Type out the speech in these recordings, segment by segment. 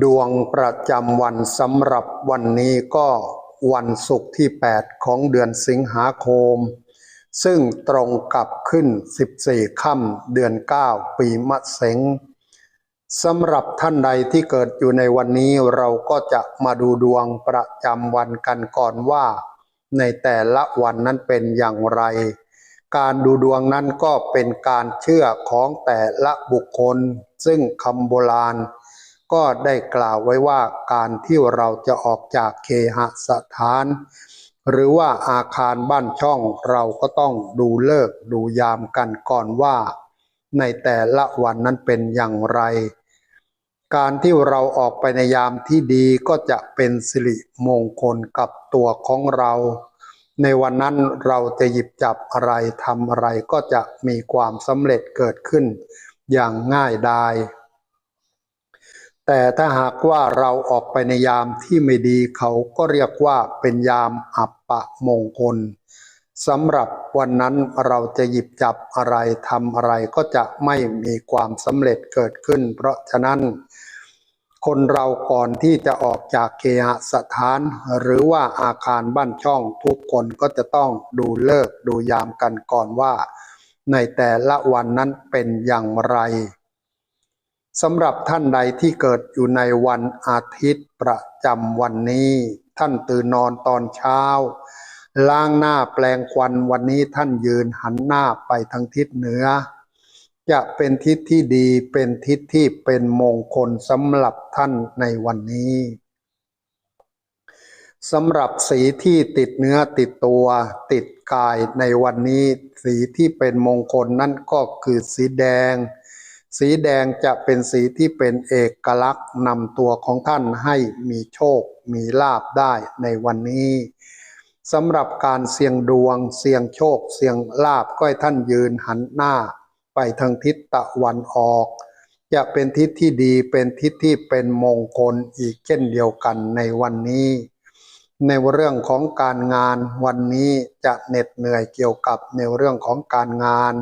ดวงประจำวันสำหรับวันนี้ก็วันศุกร์ที่ 8 ของเดือนสิงหาคม ซึ่งตรงกับขึ้น 14 ค่ำเดือน 9 ปีมะเสงสำหรับท่านใดที่เกิดอยู่ในวันนี้เราก็จะมาดูดวงประจำวันกันก่อนว่า ในแต่ละวันนั้นเป็นอย่างไร การดูดวงนั้นก็เป็นการเชื่อของแต่ละบุคคล ซึ่งคำโบราณ ก็ได้กล่าวไว้ว่าการที่เราจะออกจากเคหสถาน หรือว่าอาคารบ้านช่องเราก็ต้องดูเลิกดูยามกันก่อนว่า ในแต่ละวันนั้นเป็นอย่างไร การที่เราออกไปในยามที่ดีก็จะเป็นสิริมงคลกับตัวของเรา ในวันนั้นเราจะหยิบจับอะไรทำอะไรก็จะมีความสำเร็จเกิดขึ้น อย่างง่ายดาย แต่ถ้าหากว่าเราออกไปในยามที่ไม่ดีเขาก็เรียกว่าเป็นยามอัปปะมงคลสำหรับวันนั้นเราจะหยิบจับอะไรทำอะไรก็จะไม่มีความสำเร็จเกิดขึ้น เพราะฉะนั้น คนเราก่อนที่จะออกจากเคหสถาน หรือว่าอาคารบ้านช่องทุกคนก็จะต้องดูเลิกดูยามกันก่อนว่า ในแต่ละวันนั้นเป็นอย่างไร สำหรับท่านใดที่เกิดอยู่ในวันอาทิตย์ประจำวันนี้ ท่านตื่นนอนตอนเช้า ล้างหน้าแปลงควันวันนี้ท่านยืนหันหน้าไปทางทิศเหนือ จะเป็นทิศที่ดีเป็นทิศที่เป็นมงคลสำหรับท่านในวันนี้สำหรับสีที่ติดเนื้อติดตัวติดกายในวันนี้ สีที่เป็นมงคลนั่นก็คือสีแดง สีแดงจะเป็นสีที่เป็นเอกลักษณ์นำตัวของท่านให้มีโชค มีลาบได้ในวันนี้สำหรับการเสี่ยงดวง เสี่ยงโชค เสี่ยงลาบก็ให้ท่านยืนหันหน้า ไปทางทิศตะวันออก จะเป็นทิศที่ดีเป็นทิศที่เป็นมงคลอีกเช่นเดียวกันในวันนี้ ในเรื่องของการงานวันนี้จะเหน็ดเหนื่อยเกี่ยวกับในเรื่องของการงาน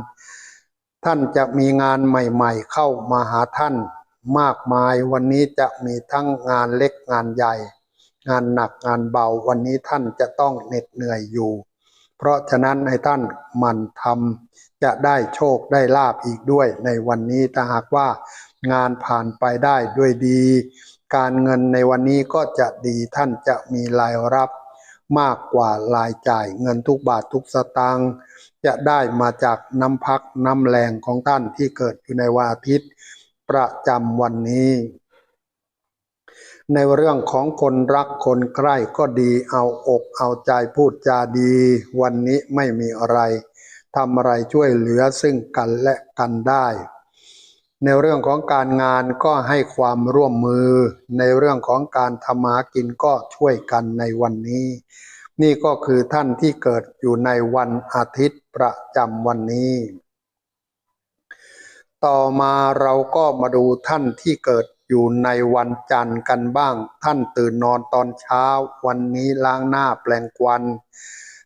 ท่านจะมีงานใหม่ๆ เข้ามาหาท่านมากมายวันนี้จะมีทั้งงานเล็กงานใหญ่ งานหนักงานเบาวันนี้ท่านจะต้องเหน็ดเหนื่อยอยู่ เพราะฉะนั้นให้ท่านมันทำจะได้โชคได้ลาบอีกด้วย ในวันนี้ถ้าหากว่างานผ่านไปได้ด้วยดี การเงินในวันนี้ก็จะดีท่านจะมีรายรับมากกว่ารายจ่ายเงินทุกบาททุกสตางค์ จะได้มาจากน้ำพักน้ำแรงของท่านที่เกิดอยู่ในวันอาทิตย์ประจำวันนี้ ในเรื่องของคนรักคนใกล้ก็ดีเอาอกเอาใจพูดจาดี วันนี้ไม่มีอะไรทำอะไรช่วยเหลือซึ่งกันและกันได้ ในเรื่องของการงานก็ให้ความร่วมมือ ในเรื่องของการทำมากินก็ช่วยกันในวันนี้ นี่ก็คือท่านที่เกิดอยู่ในวันอาทิตย์ประจำวันนี้ ต่อมาเราก็มาดูท่านที่เกิดอยู่ในวันจันทร์กันบ้าง ท่านตื่นนอนตอนเช้า วันนี้ล้างหน้าแปลงควัน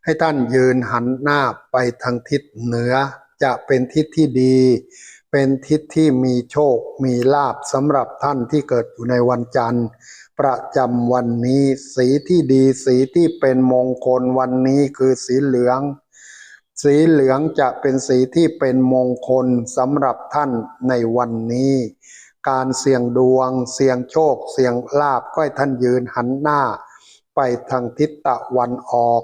ให้ท่านยืนหันหน้าไปทางทิศเหนือ จะเป็นทิศที่ดี เป็นทิศที่มีโชค มีลาบสำหรับท่านที่เกิดอยู่ในวันจันทร์ ประจำวันนี้ สีที่ดีสีที่เป็นมงคลวันนี้คือสีเหลือง สีเหลืองจะเป็นสีที่เป็นมงคลสำหรับท่านในวันนี้ การเสี่ยงดวง เสี่ยงโชค เสี่ยงลาบก็ให้ท่านยืนหันหน้า ไปทางทิศตะวันออก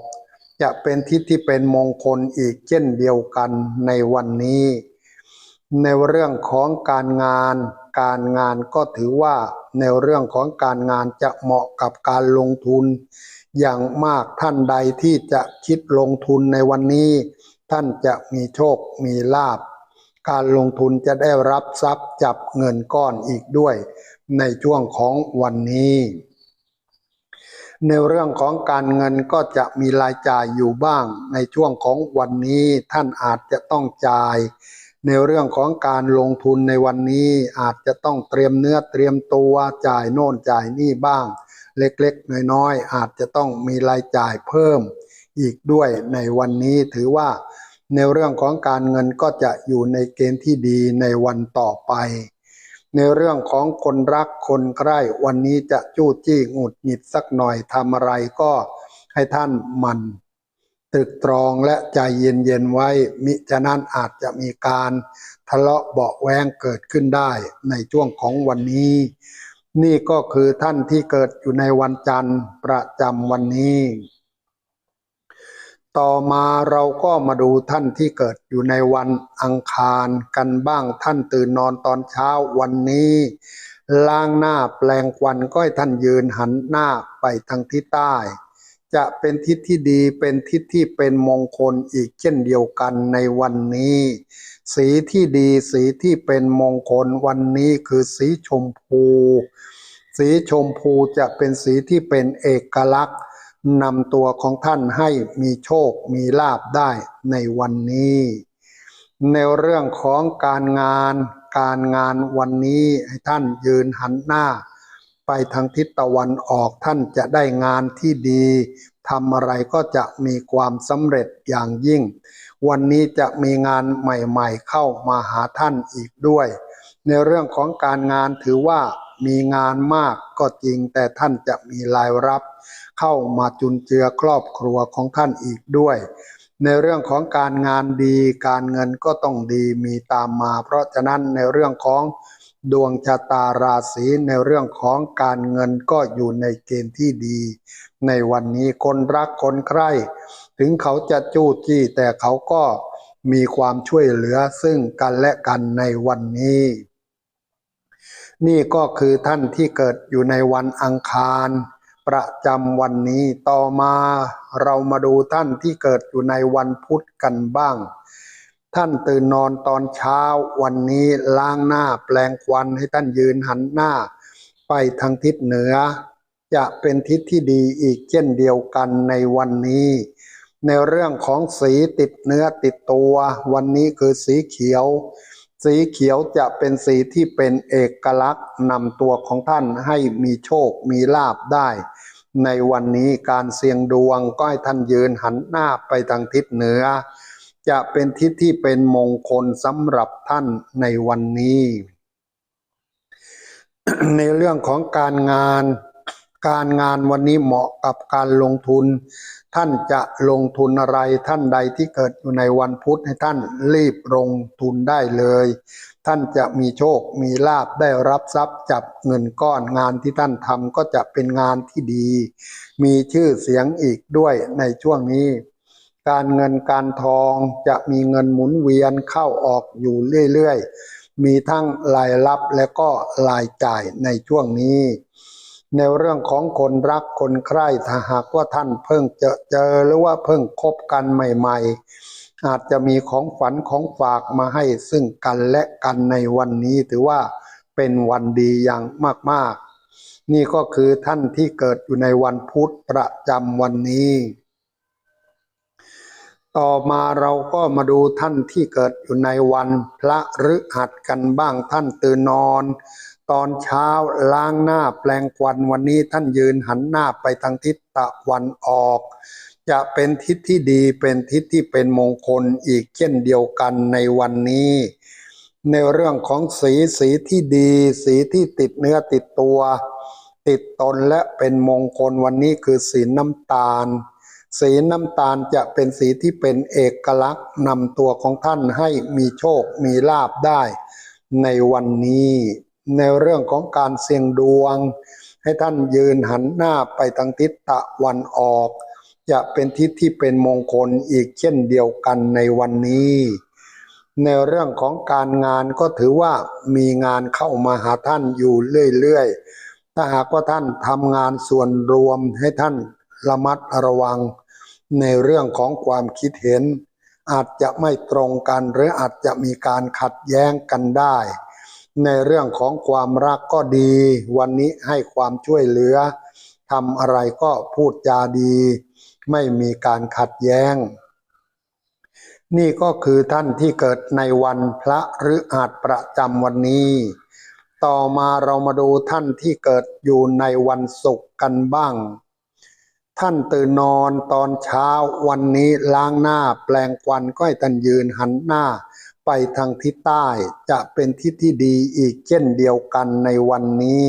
จะเป็นทิศที่เป็นมงคลอีกเช่นเดียวกันในวันนี้ ในเรื่องของการงาน การงานก็ถือว่าในเรื่องของการงานจะเหมาะกับการลงทุน อย่างมากท่านใดที่จะคิดลงทุนในวันนี้ ท่านจะมีโชคมีลาบ การลงทุนจะได้รับทรัพย์จับเงินก้อนอีกด้วย ในช่วงของวันนี้ ในเรื่องของการเงินก็จะมีรายจ่ายอยู่บ้างในช่วงของวันนี้ท่านอาจจะต้องจ่าย ในเรื่องของการลงทุนในวันนี้อาจจะต้องเตรียมเนื้อเตรียมตัวจ่ายโน่นจ่ายนี่บ้าง เล็กๆ น้อยๆ อาจจะต้องมีรายจ่ายเพิ่มอีกด้วยในวันนี้ถือว่าในเรื่องของการเงินก็จะอยู่ในเกณฑ์ที่ดีในวันต่อไป ในเรื่องของคนรักคนใกล้วันนี้จะจู้จี้หงุดหงิดสักหน่อยทำอะไรก็ให้ท่านมัน ตรึกตรองและใจเย็นๆไว้ มิฉะนั้นอาจจะมีการทะเลาะเบาแวงเกิดขึ้นได้ในช่วงของวันนี้ นี่ก็คือท่านที่เกิดอยู่ในวันจันทร์ประจำวันนี้ ต่อมาเราก็มาดูท่านที่เกิดอยู่ในวันอังคารกันบ้างท่านตื่นนอนตอนเช้าวันนี้ล้างหน้าแปลงควันก็ให้ท่านยืนหันหน้าไปทางทิศใต้ จะเป็นทิศที่ดีเป็นทิศที่เป็นมงคลอีกเช่นเดียวกันในวันนี้ สีที่ดีสีที่เป็นมงคลวันนี้คือสีชมพู สีชมพูจะเป็นสีที่เป็นเอกลักษณ์นำตัวของท่านให้มีโชคมีลาบได้ในวันนี้ ในเรื่องของการงานการงานวันนี้ให้ท่านยืนหันหน้า ไปทางทิศตะวันออกท่านจะได้งานที่ดีทำอะไรก็จะมีความสำเร็จอย่างยิ่ง วันนี้จะมีงานใหม่ๆ เข้ามาหาท่านอีกด้วย ในเรื่องของการงานถือว่ามีงานมากก็จริง แต่ท่านจะมีรายรับ เข้ามาจุนเจือครอบครัวของท่านอีกด้วย ในเรื่องของการงานดี การเงินก็ต้องดีมีตามมา เพราะฉะนั้นในเรื่องของ ดวงชะตาราศีในเรื่องของการเงินก็อยู่ในเกณฑ์ที่ดี ในวันนี้คนรักคนใคร่ถึงเขาจะจู้จี้แต่เขาก็มีความช่วยเหลือซึ่งกันและกันในวันนี้ นี่ก็คือท่านที่เกิดอยู่ในวันอังคาร ประจำวันนี้ต่อมาเรามาดูท่านที่เกิดอยู่ในวันพุธกันบ้าง ท่านตื่นนอนตอนเช้าวันนี้ล้างหน้าแปลงควันให้ท่านยืนหันหน้า ไปทางทิศเหนือ จะเป็นทิศที่ดีอีกเช่นเดียวกันในวันนี้ ในเรื่องของสีติดเนื้อติดตัว วันนี้คือสีเขียว สีเขียวจะเป็นสีที่เป็นเอกลักษณ์นำตัวของท่านให้มีโชคมีลาบได้ ในวันนี้การเสี่ยงดวงก็ให้ท่านยืนหันหน้าไปทางทิศเหนือ จะเป็นทิศที่เป็นมงคลสำหรับท่านในวันนี้ ในเรื่องของการงาน การงานวันนี้เหมาะกับการลงทุน ท่านจะลงทุนอะไรท่านใดที่เกิดอยู่ในวันพุธให้ท่านรีบลงทุนได้เลย ท่านจะมีโชคมีลาบได้รับทรัพย์จับเงินก้อนงานที่ท่านทำก็จะเป็นงานที่ดี มีชื่อเสียงอีกด้วยในช่วงนี้ การเงินการทองจะมีเงินหมุนเวียนเข้าออกอยู่เรื่อยๆ มีทั้งรายรับและก็รายจ่ายในช่วงนี้ ในเรื่องของคนรักคนใคร่ถ้าหากว่าท่านเพิ่งเจอเจอหรือว่าเพิ่งคบกันใหม่ๆ อาจจะมีของฝันของฝากมาให้ซึ่งกันและกันในวันนี้ถือว่าเป็นวันดีอย่างมากๆ นี่ก็คือท่านที่เกิดอยู่ในวันพุธประจำวันนี้ ต่อมาเราก็มาดูท่านที่เกิดอยู่ในวัน พระฤหัสกันบ้างท่านตื่นนอน ตอนเช้าล้างหน้าแปลงควันวันนี้ท่านยืนหันหน้าไปทางทิศตะวันออก จะเป็นทิศที่ดีเป็นทิศที่เป็นมงคลอีกเช่นเดียวกันในวันนี้ ในเรื่องของสีสีที่ดีสีที่ติดเนื้อติดตัว ติดตนและเป็นมงคลวันนี้คือสีน้ำตาล สีน้ำตาลจะเป็นสีที่เป็นเอกลักษณ์นำตัวของท่านให้มีโชคมีลาบได้ ในวันนี้ ในเรื่องของการเสี่ยงดวง ให้ท่านยืนหันหน้าไปทางทิศตะวันออก จะเป็นทิศที่เป็นมงคลอีกเช่นเดียวกันในวันนี้ ในเรื่องของการงานก็ถือว่ามีงานเข้ามาหาท่านอยู่เรื่อยๆถ้าหากว่าท่านทำงานส่วนรวมให้ท่านระมัดระวัง ในเรื่องของความคิดเห็น อาจจะไม่ตรงกันหรืออาจจะมีการขัดแย้งกันได้ ในเรื่องของความรักก็ดี วันนี้ให้ความช่วยเหลือทำอะไรก็พูดจาดี ไม่มีการขัดแย้ง นี่ก็คือท่านที่เกิดในวันพระหรืออาจประจำวันนี้ ต่อมาเรามาดูท่านที่เกิดอยู่ในวันศุกร์กันบ้าง ท่านตื่นนอนตอนเช้าวันนี้ล้างหน้าแปลงควันก็ให้ท่านยืนหันหน้า ไปทางทิศใต้จะเป็นทิศที่ดีอีกเช่นเดียวกันในวันนี้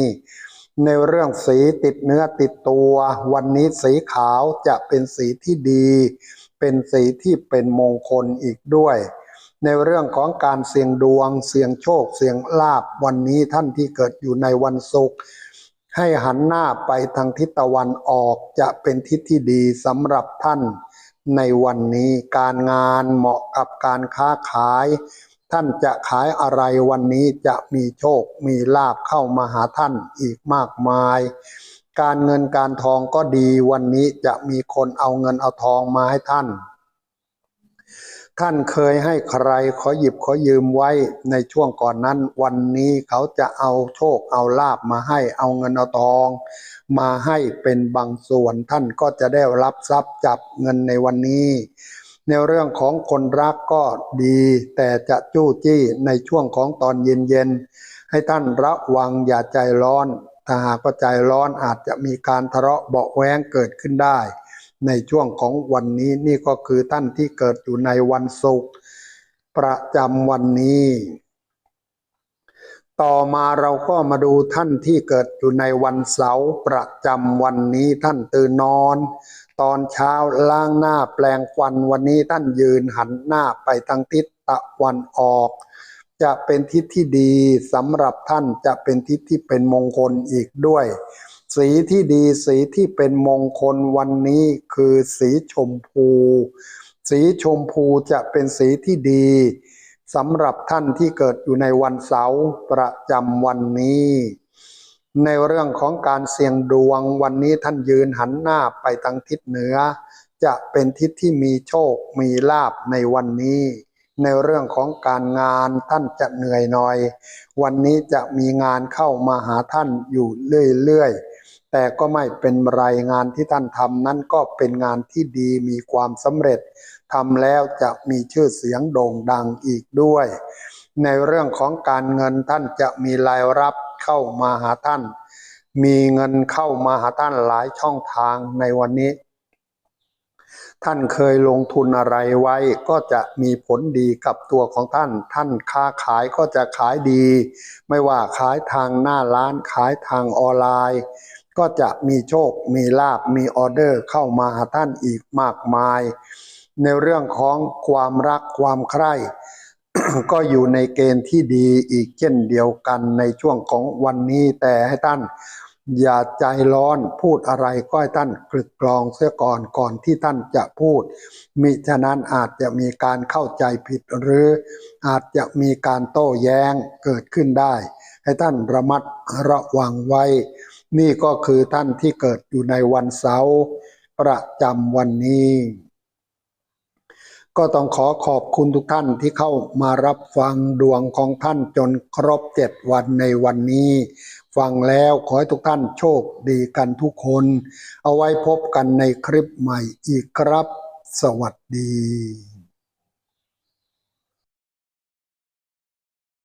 ในเรื่องสีติดเนื้อติดตัว วันนี้สีขาวจะเป็นสีที่ดี เป็นสีที่เป็นมงคลอีกด้วย ในเรื่องของการเสี่ยงดวง เสี่ยงโชค เสี่ยงลาบวันนี้ท่านที่เกิดอยู่ในวันศุกร์ ให้หันหน้าไปทางทิศตะวันออกจะเป็นทิศที่ดีสำหรับท่าน ในวันนี้การงานเหมาะกับการค้าขาย ท่านจะขายอะไรวันนี้จะมีโชคมีลาบเข้ามาหาท่านอีกมากมาย การเงินการทองก็ดีวันนี้จะมีคนเอาเงินเอาทองมาให้ท่าน ท่านเคยให้ใครขอหยิบขอยืมไว้ในช่วงก่อนนั้น วันนี้เขาจะเอาโชคเอาลาบมาให้เอาเงินเอาทอง มาให้เป็นบางส่วนท่านก็จะได้รับทรัพย์จับเงินในวันนี้ ในเรื่องของคนรักก็ดี แต่จะจู้จี้ในช่วงของตอนเย็นๆให้ท่านระวังอย่าใจร้อน ถ้าหากว่าใจร้อนอาจจะมีการทะเลาะเบาะแวงเกิดขึ้นได้ ในช่วงของวันนี้นี่ก็คือท่านที่เกิดอยู่ในวันศุกร์ประจำวันนี้ ต่อมาเราก็มาดูท่านที่เกิดอยู่ในวันเสาร์ประจำวันนี้ท่านตื่นนอน ตอนเช้าล้างหน้าแปลงฟันวันนี้ท่านยืนหันหน้าไปทางทิศตะวันออก จะเป็นทิศที่ดีสำหรับท่านจะเป็นทิศที่เป็นมงคลอีกด้วย สีที่ดีสีที่เป็นมงคลวันนี้คือสีชมพู สีชมพูจะเป็นสีที่ดีสำหรับท่านที่เกิดอยู่ในวันเสาร์ประจำวันนี้ ในเรื่องของการเสี่ยงดวงวันนี้ท่านยืนหันหน้าไปทางทิศเหนือ จะเป็นทิศที่มีโชคมีลาบในวันนี้ ในเรื่องของการงานท่านจะเหนื่อยหน่อย วันนี้จะมีงานเข้ามาหาท่านอยู่เรื่อยๆ แต่ก็ไม่เป็นไร งานที่ท่านทำนั้นก็เป็นงานที่ดีมีความสำเร็จทำแล้วจะมีชื่อเสียงโด่งดังอีกด้วย ในเรื่องของการเงินท่านจะมีรายรับเข้ามาหาท่าน มีเงินเข้ามาหาท่านหลายช่องทางในวันนี้ ท่านเคยลงทุนอะไรไว้ก็จะมีผลดีกับตัวของท่าน ท่านค้าขายก็จะขายดี ไม่ว่าขายทางหน้าร้านขายทางออนไลน์ ก็จะมีโชค มีลาบ มีออเดอร์เข้ามาหาท่านอีกมากมาย ในเรื่องของความรักความใคร่ ก็อยู่ในเกณฑ์ที่ดีอีกเช่นเดียวกันในช่วงของวันนี้แต่ให้ท่าน อย่าใจร้อนพูดอะไรก็ให้ท่านกลึกกรองเสียก่อนก่อนที่ท่านจะพูด มิฉะนั้นอาจจะมีการเข้าใจผิดหรืออาจจะมีการโต้แย้งเกิดขึ้นได้ ให้ท่านระมัดระวังไว้ นี่ก็คือท่านที่เกิดอยู่ในวันเสาร์ประจำวันนี้ ก็ต้องขอขอบคุณทุกท่านที่เข้ามารับฟังดวงของท่านจนครบเจ็ดวันในวันนี้ ฟังแล้วขอให้ทุกท่านโชคดีกันทุกคน เอาไว้พบกันในคลิปใหม่อีกครับ สวัสดี